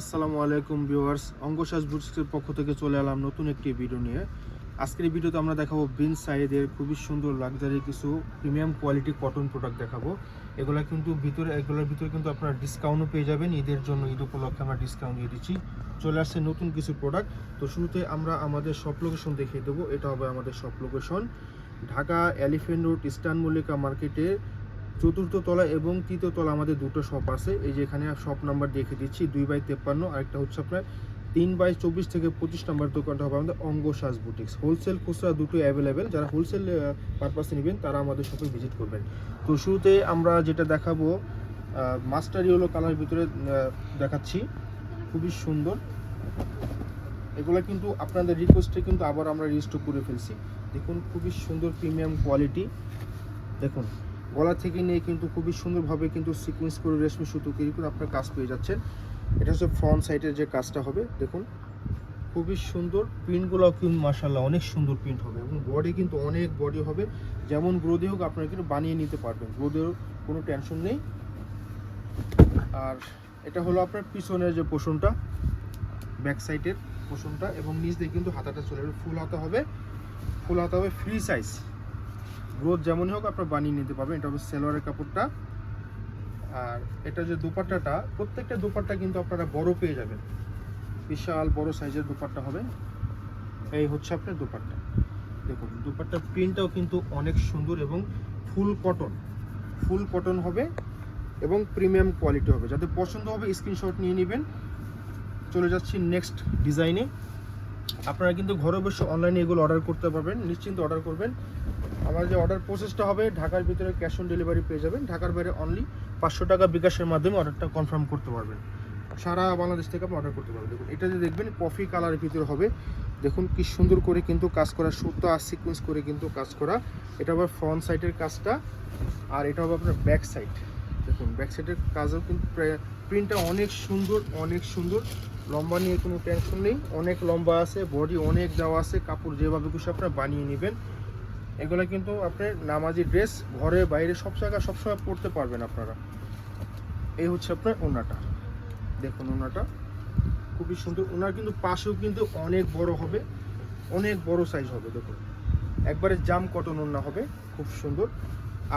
আসসালামু আলাইকুম ভিউয়ার্স অঙ্গশ্বাস বুটিক্সের পক্ষ থেকে চলে এলাম নতুন একটি ভিডিও নিয়ে। আজকের ভিডিওতে আমরা দেখাবো বিন সাইডের খুবই সুন্দর লাক্সারি কিছু প্রিমিয়াম কোয়ালিটি কটন প্রোডাক্ট দেখাবো। এগুলা কিন্তু ভিতরে এগুলোর ভিতরে কিন্তু আপনারা ডিসকাউন্টও পেয়ে যাবেন। ঈদের জন্য, ঈদ উপলক্ষে আমরা ডিসকাউন্ট দিয়ে দিচ্ছি। চলে আসছে নতুন কিছু প্রোডাক্ট তো শুরুতে আমরা আমাদের সব লোকেশন দেখিয়ে দেবো। এটা হবে আমাদের সব location Dhaka elephant road eastern Mallika মার্কেটের চতুর্থ তলা এবং তৃতীয় তলা আমাদের দুটো শপ আছে। এই যে এখানে শপ নাম্বার দেখে দিচ্ছি, দুই বাই তেপ্পান্ন, আরেকটা হচ্ছে আপনার তিন বাই চব্বিশ থেকে পঁচিশ নাম্বার দোকানটা হবে আমাদের অঙ্গ সাজ বুটিক্স হোলসেল খুচরা দুটো অ্যাভেলেবেল যারা হোলসেল পারপাসে নেবেন, তারা আমাদের শপে ভিজিট করবেন। তো শুরুতে আমরা যেটা দেখাবো মাস্টার ইয়েলো কালার ভিতরে দেখাচ্ছি। খুবই সুন্দর। এগুলো কিন্তু আপনাদের রিকোয়েস্টে কিন্তু আবার আমরা রিস্টোর করে ফেলছি। দেখুন, খুবই সুন্দর প্রিমিয়াম কোয়ালিটি দেখুন। গলা থেকে নিয়ে কিন্তু খুবই সুন্দরভাবে কিন্তু সিকোয়েন্স করে রেশমি সুতো তৈরি করে আপনার কাজ পেয়ে যাচ্ছেন। এটা হচ্ছে ফ্রন্ট সাইডের যে কাজটা হবে, দেখুন। খুবই সুন্দর প্রিন্টগুলো কিন্তু মাসাল্লাহ অনেক সুন্দর প্রিন্ট হবে এবং বডি কিন্তু অনেক বডি হবে। যেমন গ্রোদে হোক আপনারা কিন্তু বানিয়ে নিতে পারবেন। গ্রোদেও কোনো টেনশন নেই। আর এটা হলো আপনার পিছনের যে পোষণটা ব্যাক সাইডের পোষণটা এবং নিচ দিয়ে কিন্তু হাতাটা চলে যাবে। ফুল হাতা হবে। ফুল হাতা হবে ফ্রি সাইজ গ্রোথ যেমনই হোক আপনার বানিয়ে নিতে পারবেন, এটা হবে সেলোয়ারের কাপড়টা। আর এটা যে দুপাট্টাটা, প্রত্যেকটা দুপাট্টা কিন্তু আপনারা বড় পেয়ে যাবেন। বিশাল বড় সাইজের দুপাট্টা হবে। এই হচ্ছে আপনার দুপাট্টা। দেখুন, দুপাট্টার প্রিন্টটাও কিন্তু অনেক সুন্দর এবং ফুল কটন। ফুল কটন হবে এবং প্রিমিয়াম কোয়ালিটি হবে। যাদের পছন্দ হবে, স্ক্রিনশট নিয়ে নেবেন। চলে যাচ্ছি নেক্সট ডিজাইনে। আপনারা কিন্তু ঘরে বসে অনলাইনে এগুলো অর্ডার করতে পারবেন, নিশ্চিন্ত অর্ডার করবেন। আমার যে অর্ডার প্রসেসটা হবে, ঢাকার ভিতরে ক্যাশ অন ডেলিভারি পেয়ে যাবেন। ঢাকার বাইরে অনলি পাঁচশো টাকা বিকাশের মাধ্যমে অর্ডারটা কনফার্ম করতে পারবেন। সারা বাংলাদেশ থেকে আপনি অর্ডার করতে পারবেন। দেখুন, এটা যে দেখবেন কফি কালারের ভিতরে হবে। দেখুন, কি সুন্দর করে কিন্তু কাজ করা, সুতো আর সিকোয়েন্স করে কিন্তু কাজ করা। এটা হবে ফ্রন্ট সাইডের কাজটা, আর এটা হবে আপনার ব্যাক সাইড দেখুন ব্যাক সাইডের কাজও কিন্তু প্রিন্টটা অনেক সুন্দর অনেক সুন্দর। লম্বা নিয়ে কোনো টেনশন নেই। অনেক লম্বা আছে বডি অনেক দেওয়া আছে। কাপড় যেভাবে খুশি আপনারা বানিয়ে নেবেন। এগুলো কিন্তু আপনার নামাজি ড্রেস ঘরে, বাইরে সব জায়গায় সবসময় পরতে পারবেন আপনারা। এই হচ্ছে আপনার ওনাটা দেখুন ওনাটা খুবই সুন্দর। ওনার কিন্তু পাশেও কিন্তু অনেক বড় হবে। অনেক বড় সাইজ হবে, দেখুন। একবারে জাম কটন ওনা হবে। খুব সুন্দর।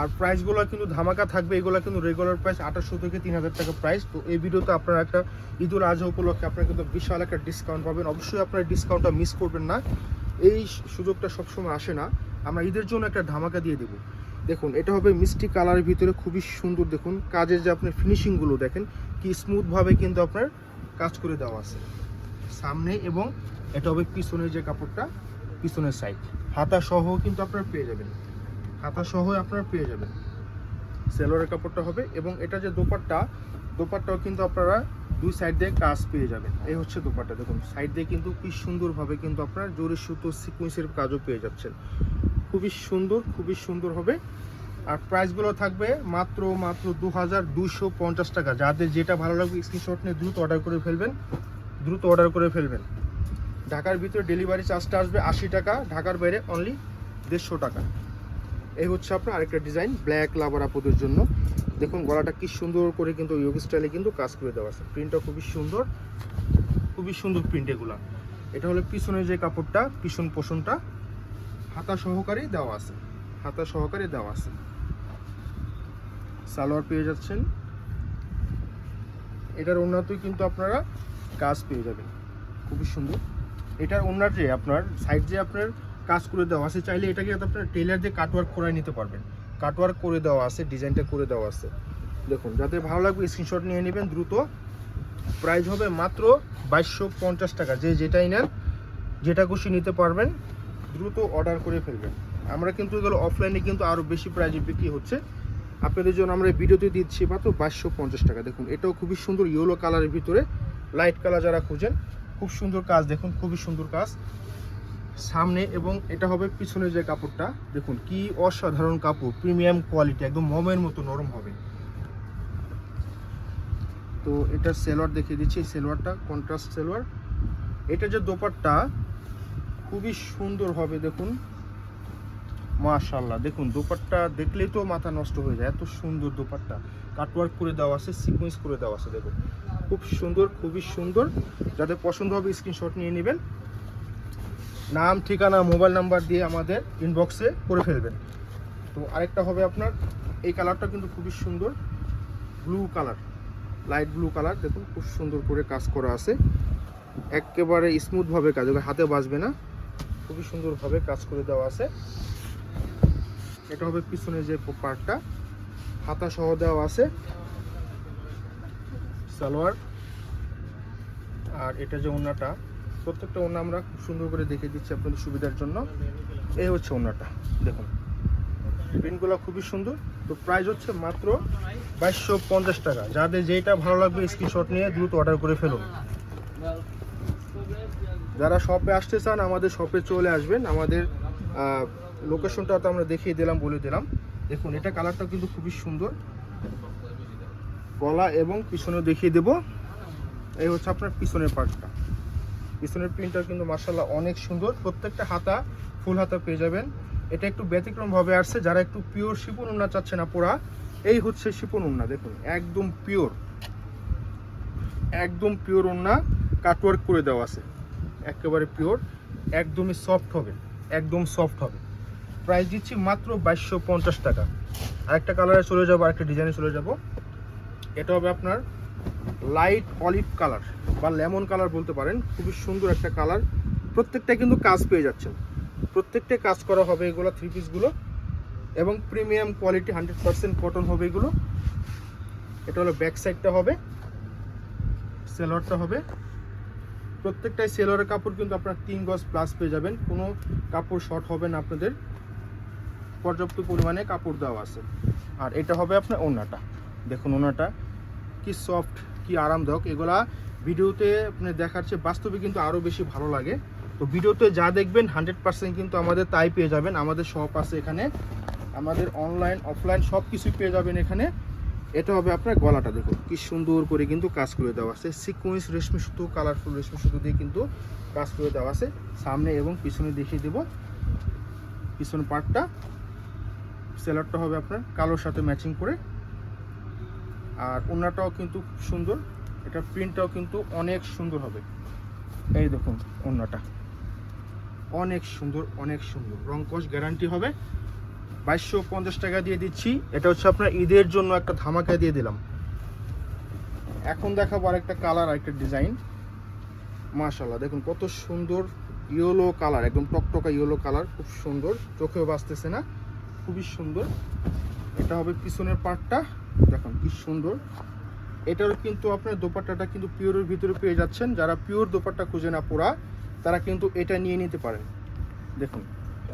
আর প্রাইসগুলো কিন্তু ধামাকা থাকবে। এগুলো কিন্তু রেগুলার প্রাইস আঠাশশো থেকে তিন হাজার টাকা প্রাইস তো এই ভিডিওতে আপনারা একটা ঈদুল আজহা উপলক্ষে আপনারা কিন্তু বিশাল একটা ডিসকাউন্ট পাবেন। অবশ্যই আপনারা ডিসকাউন্টটা মিস করবেন না। এই সুযোগটা সবসময় আসে না। আমরা ঈদের জন্য একটা ধামাকা দিয়ে দেবো। দেখুন, এটা হবে মিষ্টি কালারের ভিতরে, খুবই সুন্দর। দেখুন, কাজের যে আপনার ফিনিশিংগুলো দেখেন কি স্মুথভাবে কিন্তু আপনার কাজ করে দেওয়া আছে। সামনে এবং এটা হবে পিছনের যে কাপড়টা, পিছনের সাইড হাতা সহ কিন্তু আপনারা পেয়ে যাবেন। হাতা সহ আপনারা পেয়ে যাবেন। সেলোয়ারের কাপড়টা হবে এবং এটা যে দোপাট্টা, দোপাট্টাও কিন্তু আপনারা দুই সাইড দিয়ে কাজ পেয়ে যাবেন। এই হচ্ছে দোপাট্টা। দেখুন সাইড দিয়ে কিন্তু কি সুন্দরভাবে কিন্তু আপনার জোরে সুতো সিকুয়েন্সের কাজও পেয়ে যাচ্ছেন। খুবই সুন্দর খুবই সুন্দর হবে। আর প্রাইসগুলো থাকবে মাত্র মাত্র দু হাজার দুশো পঞ্চাশ টাকা। যাদের যেটা ভালো লাগবে স্ক্রিনশট নিয়ে দ্রুত অর্ডার করে ফেলবেন। দ্রুত অর্ডার করে ফেলবেন। ঢাকার ভিতরে ডেলিভারি চার্জটা আসবে আশি টাকা, ঢাকার বাইরে অনলি দেড়শো টাকা। এই হচ্ছে আপনার আরেকটা ডিজাইন ব্ল্যাক লাভার আপুদের জন্য। দেখুন, গলাটা কি সুন্দর করে কিন্তু ইয়োগ স্টাইলে কিন্তু কাজ করে দেওয়া আছে। প্রিন্টটা খুবই সুন্দর খুবই সুন্দর প্রিন্ট এগুলা। এটা হলো পিছনের যে কাপড়টা, পিছন পোষণটা। হাতা সহকারে দেওয়া আছে। হাতা সহকারে দেওয়া আছে। সালোয়ার পেয়ে যাচ্ছেন। এটার ওনাতেই কিন্তু আপনারা কাজ পেয়ে যাবেন। খুবই সুন্দর। এটার ওনার যে আপনার সাইড যে আপনার কাজ করে দেওয়া আছে, চাইলে এটাকে আপনার টেলার দিয়ে কাটওয়ার্ক করে নিতে পারবেন। কাটওয়ার্ক করে দেওয়া আছে, ডিজাইনটা করে দেওয়া আছে। দেখুন, যাদের ভালো লাগবে স্ক্রিনশট নিয়ে নেবেন, দ্রুত। প্রাইস হবে মাত্র বাইশশো পঞ্চাশ টাকা। যে যেটাই নেন, যেটা খুশি নিতে পারবেন। দ্রুত অর্ডার করে ফেলবেন। আমরা কিন্তু এগুলো অফলাইনে কিন্তু আরও বেশি প্রাইজে বিক্রি হচ্ছে। আপনাদের জন্য আমরা ভিডিওতে দিচ্ছি মাত্র বাইশশো পঞ্চাশ টাকা। দেখুন, এটাও খুবই সুন্দর ইয়েলো কালারের ভিতরে লাইট কালার যারা খুঁজেন, খুব সুন্দর কাজ, দেখুন, খুবই সুন্দর কাজ। সামনে এবং এটা হবে পিছনে যে কাপড়টা, দেখুন, কি অসাধারণ কাপড় প্রিমিয়াম কোয়ালিটি একদম মমের মতো নরম হবে। তো এটা সেলোয়ার দেখিয়ে দিচ্ছি সেলোয়ারটা কন্ট্রাস্ট সেলোয়ার। এটা যে দোপাট্টা খুবই সুন্দর হবে, দেখুন। মাশাল্লাহ দেখুন, দোপাট্টা দেখলেই তো মাথা নষ্ট হয়ে যায়। এত সুন্দর দোপাট্টা। কাটওয়ার্ক করে দেওয়া আছে সিকোয়েন্স করে দেওয়া আছে, দেখুন। খুব সুন্দর, খুবই সুন্দর। যাদের পছন্দ হবে স্ক্রিনশট নিয়ে নেবেন। নাম, ঠিকানা মোবাইল নাম্বার দিয়ে আমাদের ইনবক্সে করে ফেলবেন। তো আরেকটা হবে আপনার, এই কালারটা কিন্তু খুবই সুন্দর। Blue colour light blue colour দেখুন, খুব সুন্দর করে কাজ করা আছে। একেবারে স্মুথভাবে কাজ হবে হাতে বাজবে না। খুবই সুন্দরভাবে কাজ করে দেওয়া আছে। এটা হবে পিছনে যে পার্টটা হাতা সহ দেওয়া আছে। সালোয়ার। আর এটা যে ওড়নাটা প্রত্যেকটা ওড়না আমরা খুব সুন্দর করে দেখে দিচ্ছি আপনাদের সুবিধার জন্য। এই হচ্ছে ওড়নাটা দেখুন। প্রিন্টগুলো খুবই সুন্দর। তো প্রাইস হচ্ছে মাত্র বাইশশো টাকা। যাদের যেটা ভালো লাগবে স্ক্রিনশট নিয়ে দ্রুত অর্ডার করে ফেলুন। যারা শপে আসতে চান, আমাদের শপে চলে আসবেন। আমাদের লোকেশনটা তো আমরা দেখিয়ে দিলাম, বলে দিলাম। দেখুন, এটা কালারটা কিন্তু খুবই সুন্দর। গলা এবং পিছনে দেখিয়ে দেব। এই হচ্ছে আপনার পিছনের পার্টটা পিছনের প্রিন্টটা কিন্তু মার্শাল্লাহ অনেক সুন্দর। প্রত্যেকটা হাতা, ফুল হাতা পেয়ে যাবেন। এটা একটু ব্যতিক্রমভাবে আসছে। যারা একটু পিওর শিপন উন্না চাচ্ছে না পোড়া, এই হচ্ছে শিপন উন্না। দেখুন, একদম পিওর একদম পিওর উন্না কাটওয়ার্ক করে দেওয়া আছে। একেবারে পিওর একদমই সফট হবে, একদম সফট হবে। প্রাইস দিচ্ছি মাত্র বাইশশো পঞ্চাশ টাকা। আরেকটা কালারে চলে যাব, আরেকটা ডিজাইনে চলে যাব। এটা হবে আপনার লাইট অলিভ কালার বা লেমন কালার বলতে পারেন। খুবই সুন্দর একটা কালার প্রত্যেকটা কিন্তু কাজ পেয়ে যাচ্ছেন। প্রত্যেকটা কাজ করা হবে এগুলো থ্রি পিসগুলো এবং premium quality hundred percent cotton হবে এগুলো। এটা হলো ব্যাক সাইডটা হবে। সেলোয়ারটা হবে। প্রত্যেকটাই সেলোয়ারের কাপড় কিন্তু আপনার তিন গজ প্লাস পেয়ে যাবেন। কোনো কাপড় শর্ট হবে না আপনাদের। পর্যাপ্ত পরিমাণে কাপড় দেওয়া আছে। আর এটা হবে আপনার ওনাটা দেখুন ওনাটা কি সফট কি আরামদায়ক। এগুলা ভিডিওতে আপনি দেখার চেয়ে বাস্তবে কিন্তু আরও বেশি ভালো লাগে। তো ভিডিওতে যা দেখবেন হান্ড্রেড পার্সেন্ট কিন্তু আমাদের তাই পেয়ে যাবেন। আমাদের শপ আছে এখানে। আমাদের অনলাইন অফলাইন সব কিছুই পেয়ে যাবেন এখানে। এটা হবে আপনার গলাটা, দেখুন, কি সুন্দর করে কিন্তু কাজ করে দেওয়া আছে। সিকুয়েন্স রেশমি সুতো কালারফুল রেশমি সুতো দিয়ে কিন্তু কাজ করে দেওয়া আছে। সামনে এবং পিছনে দেখিয়ে দেব। পিছনে পার্টটা সেলারটা হবে আপনার কালোর সাথে ম্যাচিং করে। আর ওনাটাও কিন্তু সুন্দর। এটা প্রিন্টটাও কিন্তু অনেক সুন্দর হবে। এই দেখুন, ওনাটা। অনেক সুন্দর অনেক সুন্দর। রংকশ গ্যারান্টি হবে। বাইশশো পঞ্চাশ টাকা দিয়ে দিচ্ছি। এটা হচ্ছে আপনার ঈদের জন্য একটা ধামাকা দিয়ে দিলাম। এখন দেখাবো আরেকটা কালার, আরেকটা ডিজাইন। মাশাল্লাহ দেখুন কত সুন্দর ইয়েলো কালার, একদম টকটকা ইয়েলো কালার, খুব সুন্দর। চোখেও বাঁচতেছে না, খুবই সুন্দর। এটা হবে পিছনের পার্টটা দেখুন কি সুন্দর। এটারও কিন্তু আপনার দোপাট্টাটা কিন্তু পিওরের ভিতরে পেয়ে যাচ্ছেন। যারা পিওর দোপাট্টা খুঁজে না পোড়া, তারা কিন্তু এটা নিয়ে নিতে পারেন। দেখুন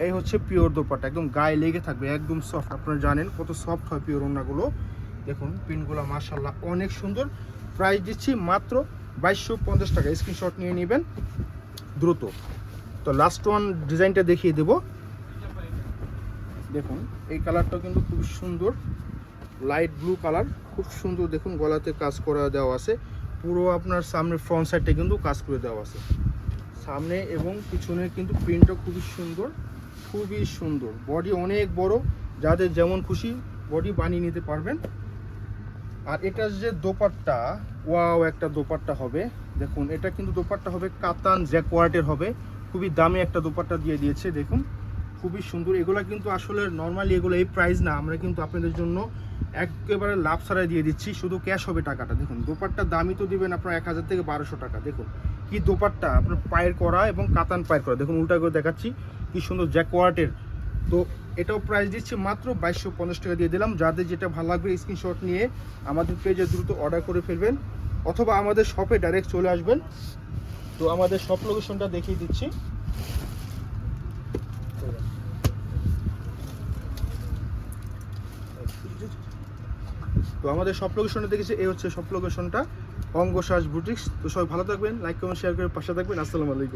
এই হচ্ছে পিওর দোপাট্টা, একদম গায়ে লেগে থাকবে, একদম সফট আপনারা জানেন কত সফট হয় পিওর ওনাগুলো দেখুন, পিনগুলো মাশাল্লাহ অনেক সুন্দর। প্রাইস দিচ্ছি মাত্র বাইশশো পঞ্চাশ টাকা। স্ক্রিনশট নিয়ে নেবেন দ্রুত। তো লাস্ট ওয়ান ডিজাইনটা দেখিয়ে দেবো। দেখুন, এই কালারটাও কিন্তু খুব সুন্দর। লাইট ব্লু কালার খুব সুন্দর। দেখুন, গলাতে কাজ করা দেওয়া আছে। পুরো আপনার সামনে ফ্রন্ট সাইডটা কিন্তু কাজ করে দেওয়া আছে। সামনে এবং পিছনে কিন্তু প্রিন্টটা খুবই সুন্দর। খুবই সুন্দর। বডি অনেক বড়, যাদের যেমন খুশি বডি বানিয়ে নিতে পারবেন। আর এটার যে দোপাট্টা, ওয়াও একটা দোপাট্টা হবে। দেখুন, এটা কিন্তু দোপাট্টা হবে কাতান জ্যাকওয়ার্টের হবে। খুবই দামি একটা দোপাট্টা দিয়ে দিয়েছে, দেখুন। খুবই সুন্দর। এগুলো কিন্তু আসলে নর্মালি এগুলো এই প্রাইস না, আমরা কিন্তু আপনাদের জন্য একেবারে লাভ ছাড়াই দিয়ে দিচ্ছি। শুধু ক্যাশ হবে টাকাটা। দেখুন, দোপাট্টার দামই তো দিবেন আপনার এক হাজার থেকে বারোশো টাকা। দেখুন, কি দোপাট্টা, আপনার পায়ের করা এবং কাতান পায়ের করা দেখুন, উল্টা করে দেখাচ্ছি। কি সুন্দর জ্যাকওয়ার্টের তো এটাও প্রাইস দিচ্ছি মাত্র বাইশশো পঞ্চাশ টাকা দিয়ে দিলাম। যাদের যেটা ভালো লাগবে স্ক্রিনশট নিয়ে আমাদের পেজে দ্রুত অর্ডার করে ফেলবেন অথবা আমাদের শপে ডাইরেক্ট চলে আসবেন। তো আমাদের শপ লোকেশনটা দেখিয়ে দিচ্ছি। তো আমাদের সব লোকেশনটা দেখেছি, এই হচ্ছে সব লোকেশনটা অঙ্গশ্বাস বুটিক্স তো সবাই ভালো থাকবেন লাইক কমেন্ট শেয়ার করে পাশে থাকবেন। আসসালামু আলাইকুম।